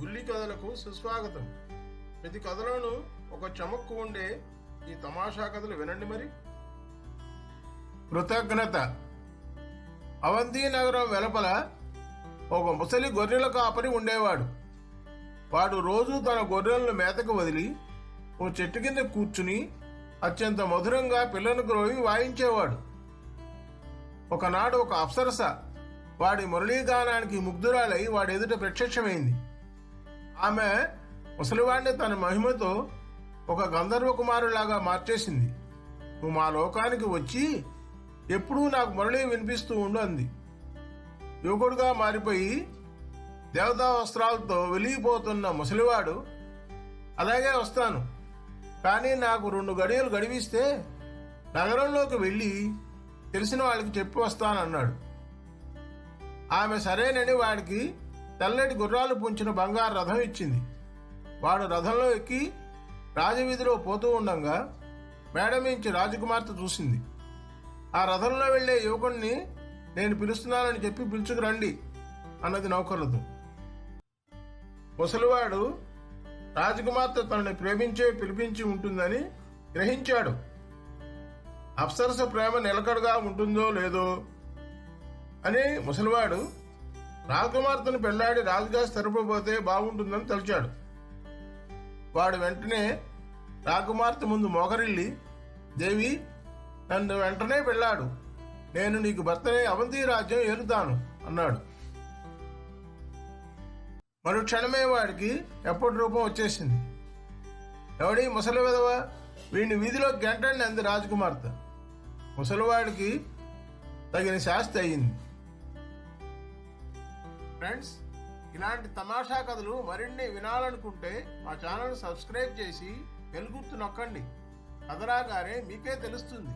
గుల్లి కథలకు సుస్వాగతం. ప్రతి కథలోనూ ఒక చమక్కు ఉండే ఈ తమాషా కథలు వినండి మరి. కృతజ్ఞత. అవంతి నగరం వెలుపల ఒక ముసలి గొర్రెల కాపరి ఉండేవాడు. వాడు రోజు తన గొర్రెలను మేతకు వదిలి ఓ చెట్టు కింద కూర్చుని అత్యంత మధురంగా పిల్లలకు గ్రోవి వాయించేవాడు. ఒకనాడు ఒక అప్సరస వాడి మురళీగానానికి ముగ్ధురాలై వాడి ఎదుట ప్రత్యక్షమైంది. ఆమె ముసలివాడిని తన మహిమతో ఒక గంధర్వ కుమారులాగా మార్చేసింది. నువ్వు మా లోకానికి వచ్చి ఎప్పుడూ నాకు మరళి వినిపిస్తూ ఉండు అంది. యువకుడుగా మారిపోయి దేవతా వస్త్రాలతో వెలిగిపోతున్న ముసలివాడు అలాగే వస్తాను. కానీ నాకు రెండు గడియలు గడివిస్తే నగరంలోకి వెళ్ళి తెలిసిన వాళ్ళకి చెప్పి వస్తానన్నాడు. ఆమె సరేనని వాడికి తెల్లటి గుర్రాలు పుంచిన బంగారు రథం ఇచ్చింది. వాడు రథంలో ఎక్కి రాజవీధిలో పోతూ ఉండగా మేడమించి రాజకుమార్తె చూసింది. ఆ రథంలో వెళ్ళే యువకుణ్ణి నేను పిలుస్తున్నానని చెప్పి పిలుచుకురండి అన్నది నౌకర్లతో. ముసలివాడు రాజకుమార్తె తనని ప్రేమించే పిలిపించి ఉంటుందని గ్రహించాడు. అప్సరస ప్రేమ నిలకడగా ఉంటుందో లేదో అని ముసలివాడు రాకుమార్తెను పెళ్ళాడి రాజుగా స్థిరపడిపోతే బాగుంటుందని తలిచాడు. వాడు వెంటనే రాకుమార్తె ముందు మోకరిల్లి దేవి నన్ను వెంటనే పెళ్ళాడు. నేను నీకు భర్తనే అవంతి రాజ్యం ఏరుతాను అన్నాడు. మరు క్షణమే వాడికి ఎప్పటి రూపం వచ్చేసింది. ఎవడి ముసలి విధవ? వీడిని వీధిలో గంటండి అంది రాజకుమార్తె. ముసలివాడికి తగిన శాస్తి అయింది. ఫ్రెండ్స్ ఇలాంటి తమాషా కథలు మరిన్ని వినాలనుకుంటే మా ఛానల్ సబ్స్క్రైబ్ చేసి వెలుగుర్తు నొక్కండి. కథరాగానే మీకే తెలుస్తుంది.